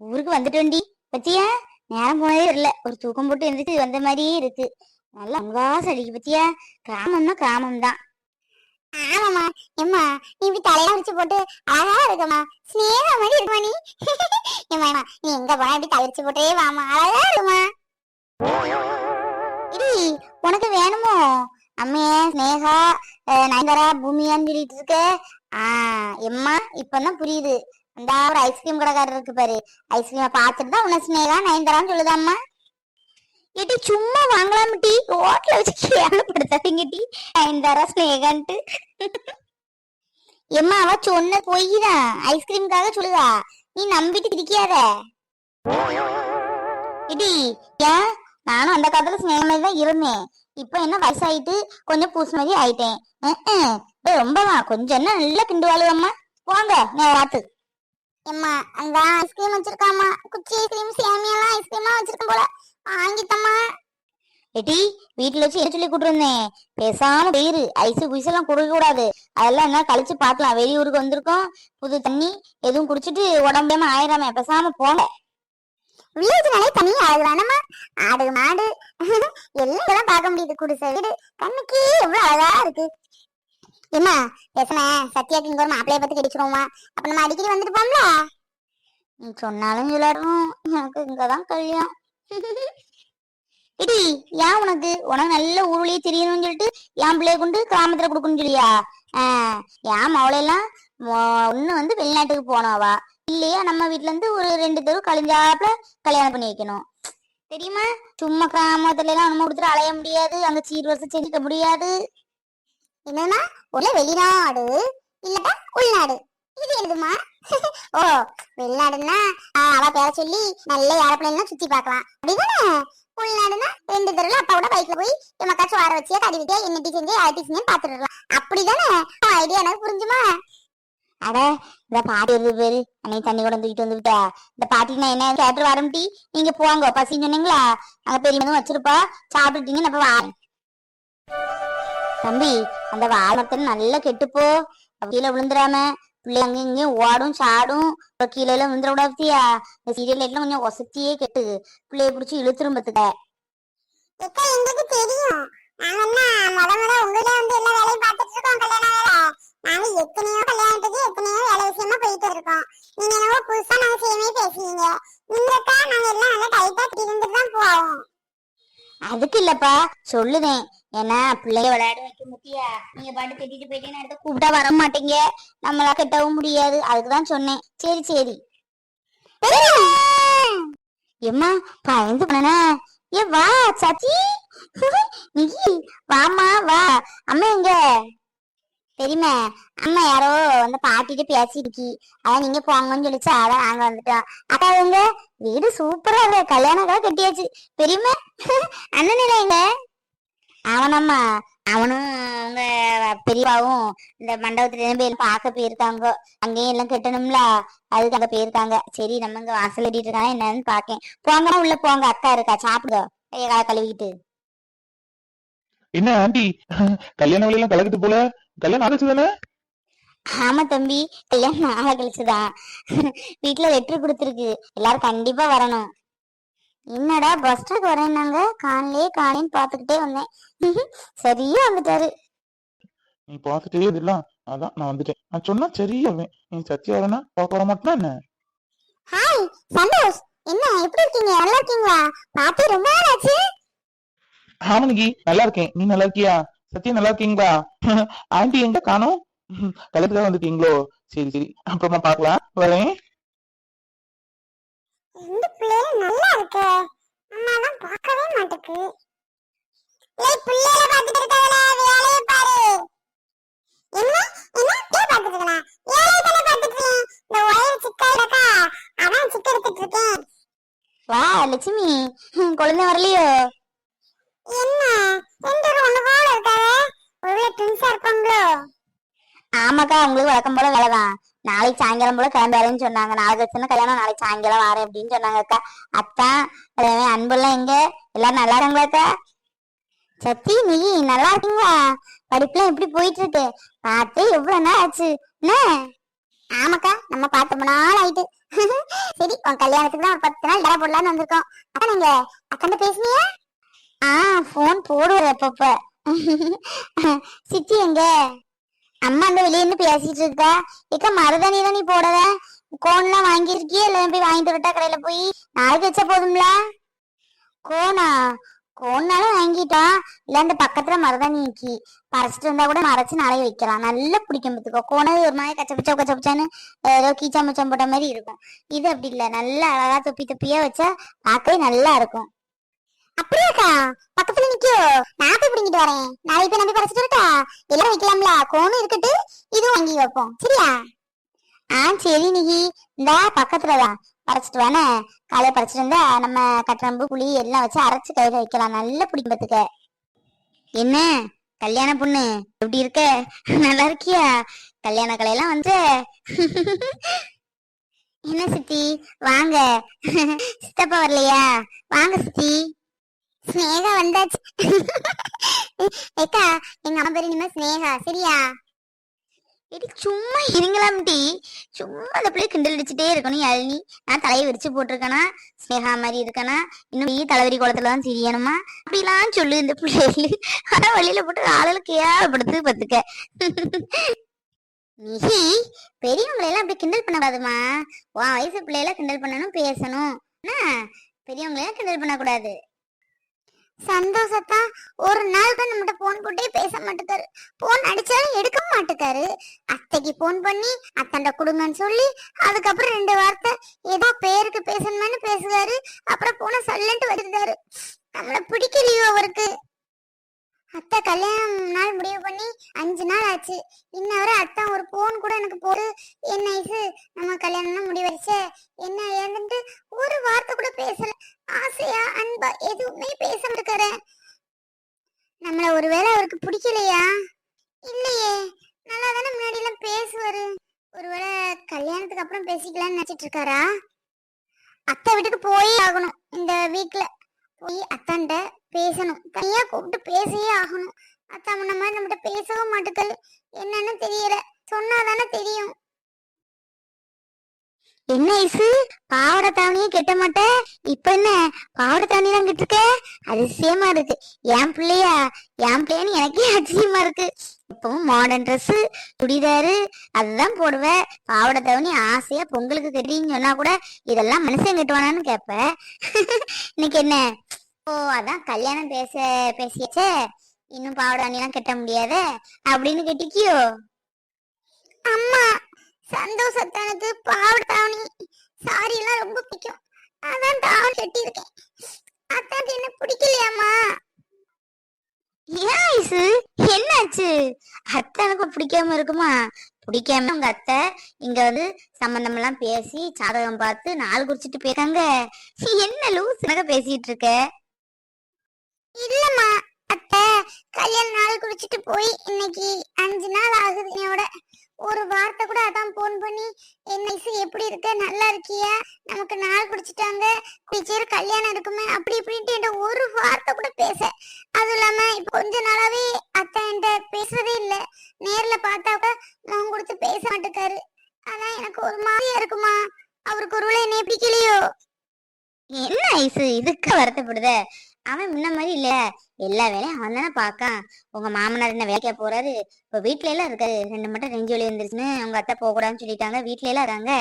ஊருக்கு வந்துட்டோண்டி பத்தியா? நேரம் போனதே தெரியல. ஒரு தூக்கம் போட்டு எந்திரிச்சு வந்த மாதிரியே இருக்கு. நல்லா அங்காசம் அடிக்கு பத்தியா? கிராமம்னா கிராமம் தான் ஆமாமா எம்மா நீ இப்படி தலையில வச்சு போட்டு அழகா இருக்கமா ஸ்னேகா மாதிரி இருக்குமா நீ? எம்மா எம்மா, நீ எங்க போனா இப்படி தவிர்த்து போட்டே வாமா அழகா இருக்குமா? இடி உனக்கு வேணுமோ? அம்மைய ஸ்னேகா நயன்தாரா பூமியான்னு சொல்லிட்டு இருக்க. ஆ எம்மா இப்பதான் புரியுது. அந்த ஒரு ஐஸ்கிரீம் கடைக்காரர் இருக்கு பாரு. ஐஸ்கிரீமை பார்த்துட்டு தான் உன்னை ஸ்னேகா நயன்தாரான்னு சொல்லுதாம்மா ஏட்டி சும்மா வாங்கலாம் டீ. ஹோட்டல வச்சு கேவலப்படுத்தாதீங்க டீ. நயன்தாரா ஸ்னேகான்ட்டு எம்மா அவ சொன்ன பொய் தான். சொல்லுதா. நீ நம்பிட்டு திரிக்காத இடி ஏன்? நானும் அந்த காலத்துல ஸ்னேக மாதிரி தான் இருந்தேன். இப்ப என்ன வயசாயிட்டு கொஞ்சம் பூசு மாதிரி ஆயிட்டேன். ரொம்பவா. கொஞ்சம் என்ன நல்லா கிண்டுவாளுவம்மா. போங்க நேராத்து எம்மா அந்த ஐஸ்கிரீம் வச்சிருக்காமா குச்சி ஐஸ்கிரீம் சேமியெல்லாம் ஐஸ்கிரீம்லாம் வச்சிருக்கேன் போல. வாங்கித்தம்மா எட்டி வீட்டுல வச்சு என்ன சொல்லி கூட்டிருந்தேன் பேசாம போயிரு ஐஸ் குயிஸ் எல்லாம் கொடுக்க கூடாது. அதெல்லாம் என்ன கழிச்சு பார்க்கலாம். வெளியூருக்கு வந்திருக்கோம். புது தண்ணி எதுவும் குடிச்சிட்டு உடம்பேம ஆயிராம. பேசாம போங்க. வில்லேஜ்னாலே தனி அழகுதானம்மா ஆடு மாடு. எல்லாம் இதெல்லாம் பார்க்க முடியுது. குடிசை வீடு. கண்ணுக்கு எவ்வளவு அழகா இருக்கு. என்ன பேசுன சத்யாக்கு இங்க ஒரு மாப்பிளைய பத்தி கிடைச்சிருவோமா அப்ப நம்ம அடிக்கடி வந்துட்டு போம்ல நீ சொன்னாலும் சொல்லாடும் எனக்கு இங்கதான் கல்யாணம். இடி ஏன் உனக்கு? உனக்கு நல்ல ஊருலயே தெரியணும்னு சொல்லிட்டு என் பிள்ளைய கொண்டு கிராமத்துல கொடுக்கணும்னு சொல்லியா? ஆஹ் என் மவளையெல்லாம் ஒண்ணு வந்து வெளிநாட்டுக்கு போனவா? இல்லையா நம்ம வீட்ல இருந்து ஒரு ரெண்டு தெரு கழிஞ்சாப்புல கல்யாணம் பண்ணி வைக்கணும். தெரியுமா? சும்மா கிராமத்துல எல்லாம் நம்ம கொடுத்துட்டு அலைய முடியாது. அங்க சீர் வருஷம் செஞ்சுக்க முடியாது. என்னன்னா ஒண்ணு வெளிநாடு. இல்லட்டா உள்நாடு. இது என்னதுமா ஓ வெளிநாடுன்னா ஆஹ், அவ பேர சொல்லி நல்ல ஏரோப்ளைன்லாம் சுத்தி பார்க்கலாம். அப்படிதானே? உள்நாடுன்னா ரெண்டு தெருல அப்பாவோட பைக்ல போய் எமக்காச்சும் வார வச்சியா கடி விட்டியா என்ன டீ செஞ்சு யார் செஞ்சு பாத்துட்டு அப்படிதானே? ஐடியா எனக்கு புரிஞ்சுமா? அட இந்த பாட்டி இருந்து பேரு அன்னைக்கு தண்ணி கூட தூக்கிட்டு வந்துவிட்டா இந்த பாட்டினா நான் என்ன கேட்டு வரேன் நீங்க போங்க பசின்னு சொன்னீங்களா? அங்க பெரியவனும் வச்சிருப்பா. சாப்பிட்டுட்டீங்கன்னு அப்ப வாரேன். தம்பி அந்த வாழத்தன் நல்லா கெட்டுப்போ. கீழே விழுந்துடாம பிள்ளை அங்க இங்கேயும் ஓடும் சாடும். கீழே எல்லாம் விழுந்துட விடாத்தியா இந்த சீரியல் எல்லாம் கொஞ்சம் ஒசத்தியே கெட்டுது. பிள்ளைய பிடிச்சி இழுத்துரும் பத்துக்க எங்களுக்கு தெரியும். நாங்க என்ன முத வந்து எல்லா வேலையும் பார்த்துட்டு இருக்கோம் கல்யாண வேலை. நாங்க எத்தனையோ கல்யாணத்துக்கு எத்தனையோ வேலை விஷயமா போயிட்டு இருக்கோம். நீங்க என்னவோ புதுசா நாங்க சேமே பேசுவீங்க நீங்கக்கா நாங்க எல்லாம் நல்லா டைட்டா இருந்துட்டு தான் போவோம். அதுக்கு இல்லப்பா சொல்லுதேன். ஏன்னா பிள்ளைய விளையாட வைக்க முக்கியா நீங்க பாட்டு கட்டிட்டு போயிட்டேன்னு அடுத்து கூப்பிட்டா வர மாட்டீங்க நம்மளா கட்டவும் முடியாது. அதுக்குதான் சொன்னேன். சரி சரி. எம்மா பயந்து பண்ணன ஏ வா சச்சி. நீ வாமா வா. அம்மா எங்க? தெரியுமா அம்மா யாரோ வந்து பாட்டிட்டு பேசிருக்கி அதான் நீங்க போங்கன்னு சொல்லிச்சு. அதான் நாங்க வந்துட்டோம் அக்கா எங்க? வீடு சூப்பரா இருக்கு. கல்யாணம் கூட கட்டியாச்சு. பெரியம்மா அண்ணன் எங்க அவனம்மா அவனும் அவங்க பெரியப்பாவும் இந்த மண்டபத்துல போய் பார்க்க போயிருக்காங்க. அங்கேயும் எல்லாம் கட்டணும்ல. அதுக்கு அங்க போயிருக்காங்க. சரி நம்ம இங்க வாசல் கட்டிட்டு இருக்காங்க என்னன்னு பாக்கேன். போங்க உள்ள போங்க. அக்கா இருக்கா சாப்பிடுங்க. கையை காலை கழுவிக்கிட்டு. என்ன ஆண்டி? கல்யாண வேலையெல்லாம் கலக்கிட்டு போல. கல்யாணம் ஆகச்சு தானே ஆமா தம்பி கல்யாணம் நாளை கழிச்சுதான் வீட்டுல லெட்டர் கொடுத்துருக்கு. எல்லாரும் கண்டிப்பா வரணும். என்னடா பஸ் ஸ்டாக் வரேன்னாங்க காணலே காணேன்னு பாத்துக்கிட்டே வந்தேன். சரியா வந்துட்டாரு. நீ பார்த்துட்டே இதெல்லாம் அதான் நான் வந்துட்டேன். நான் சொன்னா சரியாவேன் நீ சத்தியா வரனா பார்க்க வர மாட்டேனா என்ன? ஹாய் சந்தோஷ். என்ன எப்படி இருக்கீங்க? நல்லா இருக்கீங்களா? பாத்து ரொம்ப நாள் ஆச்சு. ஆமனிகி நல்லா இருக்கேன். நீ நல்லா இருக்கியா? சத்யா நல்லா இருக்கீங்களா? ஆண்டி எங்க காணோம்? கல்யாணத்துக்காக வந்துட்டீங்களோ சரி சரி. அப்புறமா பார்க்கலாம். வரேன் இந்த பிள்ளைல நல்லா இருக்கு அம்மாலாம் பார்க்கவே மாட்டேக்கு. ஏய் புள்ளையில பாத்துட்டு இருக்காதல வேலைய பாரு. என்ன? என்ன? டே பார்த்துட்டு இருக்கனா வேலைய தானே பார்த்துட்டு இருக்கேன் இந்த ஒயர் சிக்கா இருக்கா? அதான் சிக்க எடுத்துட்டு இருக்கேன். வா லட்சுமி. குழந்தை வரலையோ? என்ன? ரெண்டு பேரும் ஒண்ணு போல இருக்காங்க. ஒருவேளை ட்வின்ஸா இருப்பாங்களோ? ஆமாக்கா உங்களுக்கு வழக்கம் போல வேலைதான். நாளைக்கு சாயங்காலம் போல கிளம்புறேன்னு சொன்னாங்க. நாளைக்கு வச்சுன்னா கல்யாணம் நாளைக்கு சாயங்காலம் வரேன் அப்படின்னு சொன்னாங்க அக்கா. அத்தான் அஹ் எங்க? எல்லாரும் நல்லா இருக்காங்களா அக்கா சத்தி நீ நல்லா இருக்கீங்களா? படிப்புலாம் எப்படி போயிட்டு இருக்கு பார்த்து எவ்வளவு நாள் ஆச்சு? என்ன? ஆமாக்கா நம்ம பார்த்து ரொம்ப நாள் ஆயிட்டு. சரி உன் கல்யாணத்துக்கு தான் ஒரு பத்து நாள் டேரா போடலாம்னு வந்திருக்கோம். அக்கா நீங்க அக்கண்ட பேசுனியா? ஆ போன் போடுவேன் எப்பப்ப சித்தி எங்க? அம்மா அந்த வெளியே இருந்து பேசிட்டு இருக்கா? இக்க மருதாணி தான் நீ போடவ? கோன்லாம் வாங்கியிருக்கியே? இல்ல போய் வாங்கிட்டு விட்டா கடையில போய்? நாளைக்கு வச்சா போதும்ல? கோனா? கோன்னாலும் வாங்கிட்டோம் இல்ல அந்த பக்கத்துல மருதாணி நிக்கி பறிச்சிட்டு இருந்தா கூட மறைச்சு நாளைக்கு வைக்கலாம். நல்லா பிடிக்கும் பத்துக்கோ கோனது ஒரு மாதிரி கச்ச பச்சா ஏதோ கீச்சா மச்சம் போட்ட மாதிரி இருக்கும். இது அப்படி இல்ல. நல்லா அழகா தொப்பி தொப்பியா வச்சா பார்க்கவே நல்லா இருக்கும். அப்படியாக்கா? பக்கத்துல நிக்கோ நான் போய் பிடிங்கிட்டு வரேன். நாளைக்கு போய் நம்பி பறிச்சிட்டு இருக்கா? எல்லாரும் வைக்கலாம்ல. கோனும் இருக்கட்டு இதுவும் வாங்கி வைப்போம். சரியா? ஆ சரி நிகி. இந்த பக்கத்துலதான் பறிச்சிட்டு வேணே காலையை பறிச்சிட்டு வந்தா நம்ம கட்டரம்பு புளி எல்லாம் வச்சு அரைச்சு கையில வைக்கலாம். நல்லா பிடிக்கும் என்ன? கல்யாண பொண்ணு? எப்படி இருக்க? நல்லா இருக்கியா? கல்யாண கலையெல்லாம் வந்து? என்ன சித்தி? வாங்க. சித்தப்பா வரலையா? வாங்க சித்தி. ஸ்னேகா வந்தாச்சு. ஏக்கா எங்க அம்மா பேரு இனிமே ஸ்னேகா சரியா? எடி சும்மா இருங்களாம்டி சும்மா அந்த பிள்ளைய கிண்டல் அடிச்சுட்டே இருக்கணும் யாழினி நான் தலையை விரிச்சு போட்டிருக்கேனா? ஸ்னேகா மாதிரி இருக்கனா? இன்னும் நீ தலைவரி குளத்துல தான் தெரியணுமா அப்படிலாம் சொல்லு இந்த பிள்ளைகள். ஆனா வழியில போட்டு ஆளுல கேவலப்படுத்து பத்துக்க. நிஹி பெரியவங்களை எல்லாம் அப்படி கிண்டல் பண்ணக்கூடாதுமா? உன் வயசு பிள்ளையெல்லாம் கிண்டல் பண்ணணும் பேசணும். என்ன? பெரியவங்களையெல்லாம் கிண்டல் பண்ணக்கூடாது. சந்தோஷத்தா ஒரு நாள் தான் நம்மகிட்ட போன் போட்டே பேச மாட்டேக்காரு. போன் அடிச்சாலும் எடுக்க மாட்டேக்காரு. அத்தைக்கு போன் பண்ணி அத்தண்ட கொடுங்கன்னு சொல்லி அதுக்கப்புறம் ரெண்டு வார்த்தை ஏதோ பேருக்கு பேசணும்னு பேசுவாரு. அப்புறம் போன சல்லன்ட்டு வருகிறாரு நம்மள பிடிக்கலையோ அவருக்கு. அத்தை கல்யாணம் நாள் முடிவு பண்ணி அஞ்சு நாள் ஆச்சு. இன்ன வரை அத்தை ஒரு போன் கூட எனக்கு போடு. என்ன ஐசு நம்ம கல்யாணம்னா முடிவரிச்சே என்ன ஏந்துட்டு ஒரு வார்த்தை கூட பேசல ஆசையா அன்பா எதுவுமே பேச இருக்காரு நம்மள ஒருவேளை அவருக்கு பிடிக்கலையா? இல்லையே. நல்லா தானே முன்னாடி எல்லாம் பேசுவாரு. ஒருவேளை கல்யாணத்துக்கு அப்புறம் பேசிக்கலாம்னு நினைச்சிட்டு இருக்காரா அத்தை வீட்டுக்கு போய் ஆகணும். இந்த வீக்ல போய் அத்தாண்ட பேசணும். தனியா கூப்பிட்டு பேசியே ஆகணும் அத்தா முன்ன மாதிரி நம்மகிட்ட பேசவும் மாட்டுக்கள் என்னன்னு தெரியல சொன்னாதானே தெரியும் என்ன ஐசு? பாவாடை தாவணியே கெட்ட மாட்டேன் இப்ப என்ன? பாவாடை தாவணி தான் கிட்டு இருக்க அதிசயமா இருக்கு. என் பிள்ளையா என் பிள்ளைன்னு எனக்கே அதிசயமா இருக்கு. இப்பவும் மாடர்ன் ட்ரெஸ் சுடிதாரு அதுதான் போடுவேன் பாவாடை தாவணி ஆசையா பொங்கலுக்கு கட்டின்னு சொன்னா கூட இதெல்லாம் மனுஷன் கட்டுவானான்னு கேப்ப. இன்னைக்கு என்ன? ஓ அதான் கல்யாணம் பேச பேசியாச்சே. இன்னும் பாவாடை தாவணிலாம் கட்ட முடியாத? அப்படின்னு கட்டிக்கியோ? சந்தோஷத்தனுக்கு பாவ தாவணி. சாரி எல்லாம் ரொம்ப பிடிக்கும். அதான் தாவணி கட்டியிருக்கேன். அத்தாக்கு என்ன பிடிக்கலையாமா ஏன் ஐசு? என்னாச்சு? அத்தை எனக்கு பிடிக்காம இருக்குமா? பிடிக்காம உங்க அத்தை இங்க வந்து சம்பந்தம் எல்லாம் பேசி சாதகம் பார்த்து நாள் குறிச்சிட்டு போயிருக்காங்க. என்ன லூஸ் பேசிட்டு இருக்க? இல்லம்மா அத்தை. கல்யாண நாள் குடிச்சிட்டு போய் இன்னைக்கு அஞ்சு நாள் ஆகுது என்னோட ஒரு வார்த்தை கூட அதான் போன் பண்ணி என்ன இசு எப்படி இருக்க? நல்லா இருக்கியா? நமக்கு நாள் குடிச்சிட்டாங்க குடிச்சேரு கல்யாணம் இருக்குமே. அப்படி இப்படின்ட்டு என்கிட்ட ஒரு வார்த்தை கூட பேச. அதுவும் இல்லாம இப்ப கொஞ்ச நாளாவே அத்தை என்கிட்ட பேசுறதே இல்ல. நேர்ல பார்த்தா கூட முகம் கொடுத்து பேச மாட்டேக்காரு. அதான் எனக்கு ஒரு மாதிரியா இருக்குமா? அவருக்கு ஒருவேளை என்ன பிடிக்கலையோ? என்ன ஐசு இதுக்கு வருத்தப்படுத? அவன் முன்ன மாதிரி இல்ல. எல்லா வேலையும் அவன் தானே பாக்கான். உங்க மாமனார் என்ன வேலைக்கா போறாரு? இப்ப வீட்டுல எல்லாம் இருக்காரு. ரெண்டு மட்டும் நெஞ்சு வலி வந்துருச்சுன்னு உங்க அத்தை போக கூடாதுன்னு சொல்லிட்டாங்க. வீட்டுல எல்லாம் இருக்காங்க.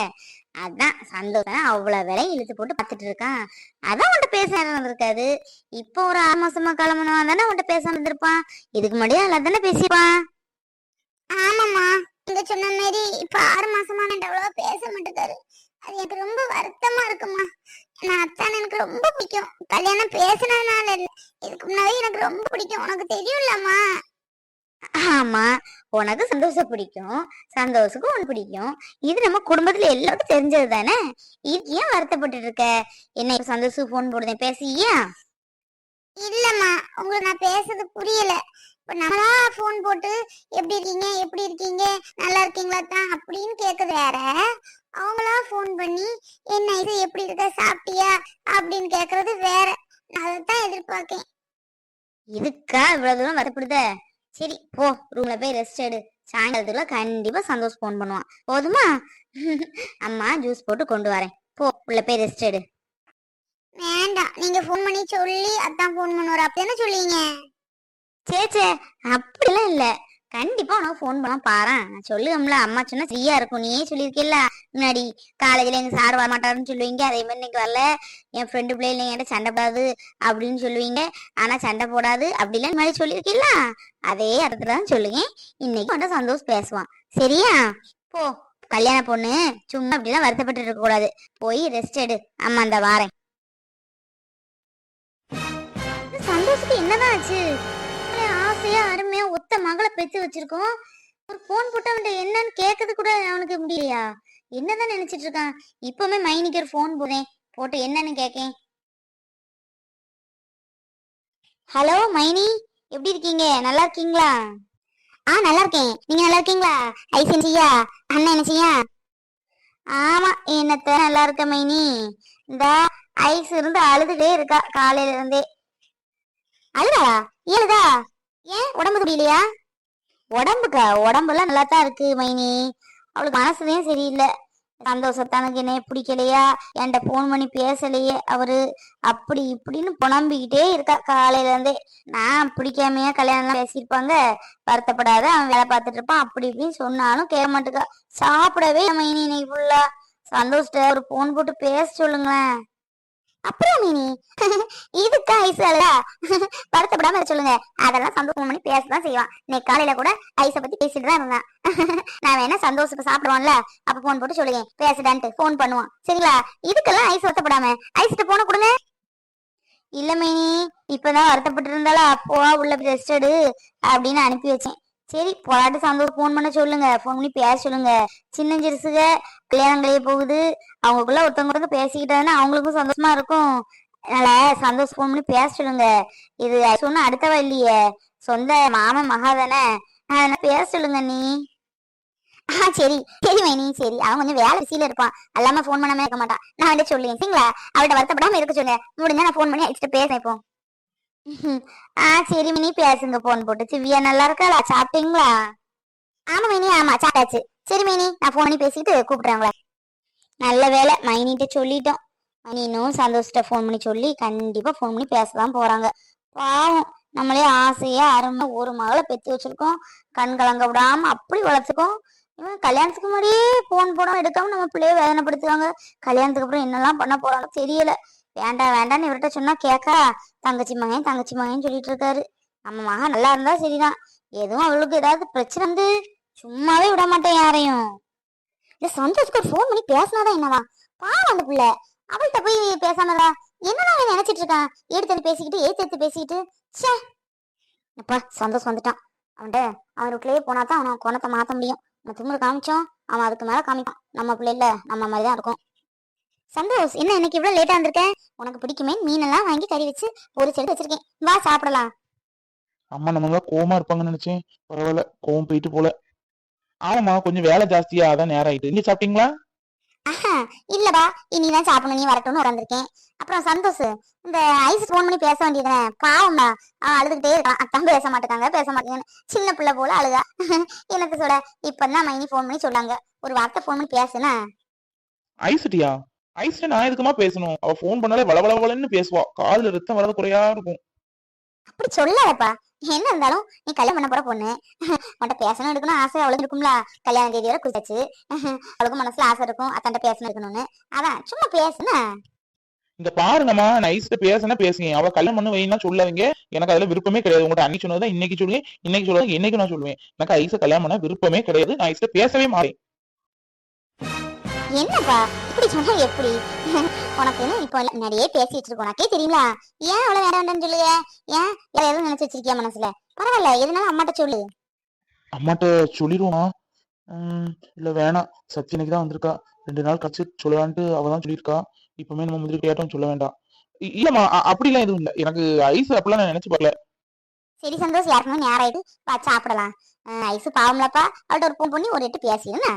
அதான் சந்தோஷம். அவ்வளவு வேலையும் இழுத்து போட்டு பார்த்துட்டு இருக்கான். அதான் உன்கிட்ட பேச இருந்திருக்காது இப்போ ஒரு ஆறு மாசமா கிளம்பணும் தானே உன்கிட்ட பேசாம இருந்திருப்பான். இதுக்கு முன்னாடியே நல்லா தானே பேசிப்பான் ஆமாம்மா. நீங்க சொன்ன மாதிரி இப்ப ஆறு மாசமா நான் அவ்வளவா பேச மாட்டேக்காரு அது எனக்கு ரொம்ப வருத்தமா இருக்குமா நான் அத்தான் எனக்கு ரொம்ப பிடிக்கும். கல்யாணம் பேசினதுனால இல்ல. இதுக்கு முன்னாடி எனக்கு ரொம்ப பிடிக்கும். உனக்கு தெரியும்லம்மா. ஆமா உனக்கு சந்தோஷம் பிடிக்கும். சந்தோஷுக்கும் உனக்கு பிடிக்கும். இது நம்ம குடும்பத்துல எல்லாருக்கும் தெரிஞ்சது தானே இது ஏன் வருத்தப்பட்டு இருக்க என்ன இப்ப சந்தோஷம் போன் போடுதேன் பேசியா இல்லம்மா உங்களுக்கு நான் பேசுறது புரியல. இப்ப நம்மளா ஃபோன் போட்டு எப்படி இருக்கீங்க? எப்படி இருக்கீங்க? நல்லா இருக்கீங்களா தான் அப்படின்னு கேக்குது வேற. அவங்களா ஃபோன் பண்ணி என்ன இது? எப்படி இருக்க? சாப்பிட்டியா? அப்படின்னு கேக்குறது வேற. நான் அதைத்தான் எதிர்பார்க்கேன். இதுக்கா இவ்வளவு தூரம் வருத்தப்படுத? சரி போ. ரூம்ல போய் ரெஸ்ட் எடு. சாயங்காலத்துக்குள்ள கண்டிப்பா சந்தோஷ் ஃபோன் பண்ணுவான். போதுமா? அம்மா ஜூஸ் போட்டு கொண்டு வரேன். போ உள்ள போய் ரெஸ்ட் எடு. வேண்டாம். நீங்க ஃபோன் பண்ணி சொல்லி அதான் ஃபோன் பண்ணுவார். அப்படி சொல்லுவீங்க? சே சே அப்படிலாம் இல்ல. கண்டிப்பா உனக்கு ஃபோன் பண்ண பாறேன் நான் சொல்லுவேன்ல அம்மா சொன்னா ஃப்ரீயா இருக்கும். நீயே சொல்லியிருக்கல முன்னாடி காலேஜ்ல எங்க சார் வரமாட்டாருன்னு சொல்லுவீங்க. அதே மாதிரி இன்னைக்கு வரல. என் ஃப்ரெண்டு பிள்ளைல என்கிட்ட சண்டை போடாது அப்படின்னு சொல்லுவீங்க. ஆனா சண்டை போடாது அப்படிலாம் இந்த மாதிரி சொல்லியிருக்கீல்ல. அதே இடத்துல தான் சொல்லுங்க இன்னைக்கு மட்டும் சந்தோஷ் பேசுவான். சரியா? போ கல்யாண பொண்ணு. சும்மா அப்படிலாம் வருத்தப்பட்டு இருக்க கூடாது. போய் ரெஸ்ட் எடு. அம்மா அந்த வாரேன். சந்தோஷத்துக்கு என்னதான் ஆச்சு? ஆசையா அருமையா ஒத்த மகளை பெத்து வச்சிருக்கோம். ஒரு போன் போட்டு அவன்கிட்ட என்னன்னு கேட்கறது கூட அவனுக்கு முடியலையா? என்னதான் நினைச்சிட்டு இருக்கான்? இப்பவுமே மைனிக்கு ஒரு போன் போதேன் போட்டு என்னன்னு கேக்கேன் ஹலோ மைனி எப்படி இருக்கீங்க? நல்லா இருக்கீங்களா? ஆ நல்லா இருக்கேன். நீங்க நல்லா இருக்கீங்களா? ஐஸ் அண்ணன் என்னச்சியா ஆமா என்னத்த நல்லா இருக்க மைனி. இந்த ஐஸ் இருந்து அழுதுட்டே இருக்கா காலையில இருந்தே. அழுதா ஏழுதா? ஏன் உடம்பு முடியலையா? உடம்புக்கா? உடம்புலாம் நல்லா தான் இருக்கு மைனி. அவளுக்கு மனசுதான் சரியில்லை. சந்தோஷத்தானுக்கு என்ன பிடிக்கலையா? என்கிட்ட போன் பண்ணி பேசலையே அவரு. அப்படி இப்படின்னு புலம்பிக்கிட்டே இருக்கா காலையில இருந்தே நான் பிடிக்காமையா கல்யாணம் பேசியிருப்பாங்க. வருத்தப்படாத அவன் வேலை பார்த்துட்டு இருப்பான். அப்படி இப்படின்னு சொன்னாலும் கேட்க மாட்டுக்கா. சாப்பிடவே மைனி இன்னைக்கு ஃபுல்லா சந்தோஷ்ட ஒரு போன் போட்டு பேச சொல்லுங்களேன். அப்புறம் மீனி இதுக்கா ஐஸ் அழகா வருத்தப்படாம சொல்லுங்க. அதெல்லாம் சந்தோஷம் பண்ணி பேசதான் செய்வான். இன்னைக்கு காலையில கூட ஐஸ பத்தி பேசிட்டு தான் இருந்தான். நான் வேணா சந்தோஷத்தை சாப்பிடுவான்ல. அப்ப போன் போட்டு சொல்லுங்க. பேசுடான்ட்டு போன் பண்ணுவான். சரிங்களா? இதுக்கெல்லாம் ஐஸ் வருத்தப்படாம. ஐஸ்ட்டு போன கொடுங்க. இல்ல மேனி இப்பதான் வருத்தப்பட்டு இருந்தாலும் அப்போ உள்ள ரெஸ்ட் அப்படின்னு அனுப்பி வச்சேன். சரி போராட்டு சந்தோஷம் ஃபோன் பண்ண சொல்லுங்க. ஃபோன் பண்ணி பேச சொல்லுங்க. சின்ன சிறுசுக கல்யாணம் கழிய போகுது. அவங்களுக்குள்ள ஒருத்தவங்க ஒருத்தங்க பேசிக்கிட்டாங்கன்னா அவங்களுக்கும் சந்தோஷமா இருக்கும். அதனால சந்தோஷ் ஃபோன் பண்ணி பேச சொல்லுங்க. இது சொன்ன அடுத்தவ இல்லையே. சொந்த மாமன் மகா தானே. அதனால பேச சொல்லுங்க நீ. ஆ சரி. சரி மைனி சரி. அவன் கொஞ்சம் வேலை பிஸியில இருப்பான். அல்லாம ஃபோன் பண்ணாம இருக்க மாட்டான். நான் வந்து சொல்லுவேன். சரிங்களா? அவள்கிட்ட வருத்தப்படாம இருக்க சொல்லுங்க. முடிஞ்சா நான் ஃபோன் பண்ணி அடிச்சுட்டு பேசேன் இப்போ. ஆ சரி மினி பேசுங்க போன் போட்டு திவ்யா நல்லா இருக்காளா? சாப்பிட்டீங்களா? ஆமா மினி ஆமா சாப்பிட்டாச்சு. சரி மினி நான் ஃபோன் பண்ணி பேசிட்டு கூப்பிடுறேன் நல்ல வேலை மைனிட்ட சொல்லிட்டோம். இன்னமும் சந்தோஷத்தை ஃபோன் பண்ணி சொல்லி கண்டிப்பா ஃபோன் பண்ணி பேசதான் போறாங்க. பாவம் நம்மளே ஆசையா அருமை ஒரு மகளை பெத்து வச்சிருக்கோம். கண் கலங்க விடாம அப்படி வளர்த்துக்கோம். இவன் கல்யாணத்துக்கு முன்னாடியே போன் போடாம எடுக்காம நம்ம பிள்ளைய வேதனைப்படுத்துவாங்க. கல்யாணத்துக்கு அப்புறம் என்னெல்லாம் பண்ண போறாங்க தெரியல. வேண்டாம் வேண்டாம்னு இவர்கிட்ட சொன்னா கேக்கா. தங்கச்சி மகன் தங்கச்சி மகன் சொல்லிட்டு இருக்காரு. நம்ம மகன் நல்லா இருந்தா சரிதான். எதுவும் அவளுக்கு ஏதாவது பிரச்சனை வந்து சும்மாவே விட மாட்டேன் யாரையும். இந்த சந்தோஷ்க்கு ஃபோன் பண்ணி பேசினாதான் என்னவா? பாவம் அந்த பிள்ளை. அவள்கிட்ட போய் பேசாமதா என்னதான் அவன் நினைச்சிட்டு இருக்கான்? எடுத்து பேசிக்கிட்டு ஏத்து எடுத்து பேசிக்கிட்டு. ச்சே. அப்பா சந்தோஷம் வந்துட்டான். அவன்கிட்ட அவன் வீட்லயே போனா தான் அவன் குணத்தை மாத்த முடியும். நம்ம திமுக காமிச்சோம். அவன் அதுக்கு மேல காமிப்பான். நம்ம பிள்ளைல நம்ம மாதிரி தான் இருக்கும். சந்தோஷ் என்ன இன்னைக்கு இவ்வளவு லேட்டா வந்திருக்க? உனக்கு பிடிக்குமே? மீனெல்லாம் வாங்கி கறி வச்சு பொரிச்சு எடுத்து வச்சிருக்கேன். வா சாப்பிடலாம். அம்மா நம்ம கோவமா இருப்பாங்கன்னு நினைச்சேன். பரவாயில்ல கோவம் போயிட்டு போல. ஆமாம்மா கொஞ்சம் வேலை ஜாஸ்தியா அதான் நேரம் ஆயிட்டு. நீங்க சாப்பிட்டீங்களா? ஆஹா இல்லடா இனிதான் சாப்பிடணும் நீ வரட்டும்னு உட்காந்துருக்கேன் அப்புறம் சந்தோஷ் இந்த ஐஸ் ஃபோன் பண்ணி பேச வேண்டியதுனே பாவம்டா. அவன் அழுதுகிட்டே இருக்கான். அத்தான் பேச மாட்டேங்காங்க பேச மாட்டேங்கன்னு சின்ன பிள்ளை போல அழுகா எனக்கு சொல்ல? இப்பதான் மைனி ஃபோன் பண்ணி சொன்னாங்க. ஒரு வார்த்தை ஃபோன் பண்ணி பேசுனா? ஐஸ்டியா ஐஸ்ட நான் எதுக்குமா பேசணும்? அவ ஃபோன் பண்ணாலே வளவளவளன்னு பேசுவா. காதுல ரத்தம் வரது குறையா இருக்கும். அப்படி சொல்லாதப்பா. என்ன இருந்தாலும் நீ கல்யாணம் பண்ண போற பொண்ணு. உன்கிட்ட பேசணும் எடுக்கணும் ஆசை அவளுக்கு இருக்கும்ல. கல்யாண தேதி வரை குறிச்சாச்சு அவளுக்கும் மனசுல ஆசை இருக்கும். அத்தாண்ட பேசணும் இருக்கணும்னு அதான் சும்மா பேசுன இந்த பாருங்கம்மா நான் ஐஸ்ட பேசினா பேசுங்க. அவ கல்யாணம் பண்ண வைனா சொல்லாதீங்க. எனக்கு அதுல விருப்பமே கிடையாது. உங்கள்ட்ட அன்னைக்கு சொன்னதான் இன்னைக்கு சொல்லுவேன் இன்னைக்கு சொல்லாத என்னைக்கு நான் சொல்லுவேன். எனக்கு ஐஸ கல்யாணம் பண்ண விருப்பமே கிடையாது. நான் ஐஸ்ட பேசவே மாட்டேன். என்னப்பா? இப்படி சொன்னா எப்படி? உனக்கு இப்போ முன்னாடியே பேசி வச்சிருக்கோம் உனக்கே தெரியுங்களா ஏன் அவ்வளவு வேண்டாம் வேண்டாம்னு சொல்லுங்க? ஏன்? வேற எதுவும் நினைச்சு வச்சிருக்கியா மனசுல? பரவாயில்ல. எதுனாலும் அம்மாட்ட சொல்லு. அம்மாட்ட சொல்லிடுவோமா இல்ல வேணாம். சத்தி இன்னைக்கு தான் வந்திருக்கா. ரெண்டு நாள் கழிச்சு சொல்லலான்ட்டு அவ தான் சொல்லியிருக்கா. இப்பவுமே நம்ம முதல் கேட்டோம் சொல்ல வேண்டாம். இல்லம்மா அப்படிலாம் எதுவும் இல்ல. எனக்கு ஐஸ் அப்படிலாம் நான் நினைச்சு பார்க்கல. சரி சந்தோஷ் யாருக்குமே நேரம் ஆயிட்டு சாப்பிடலாம். ஐசு பாவம்லப்பா. அவள்கிட்ட ஒரு ஃபோன் பண்ணி ஒரு எட்டு பேசிடுனா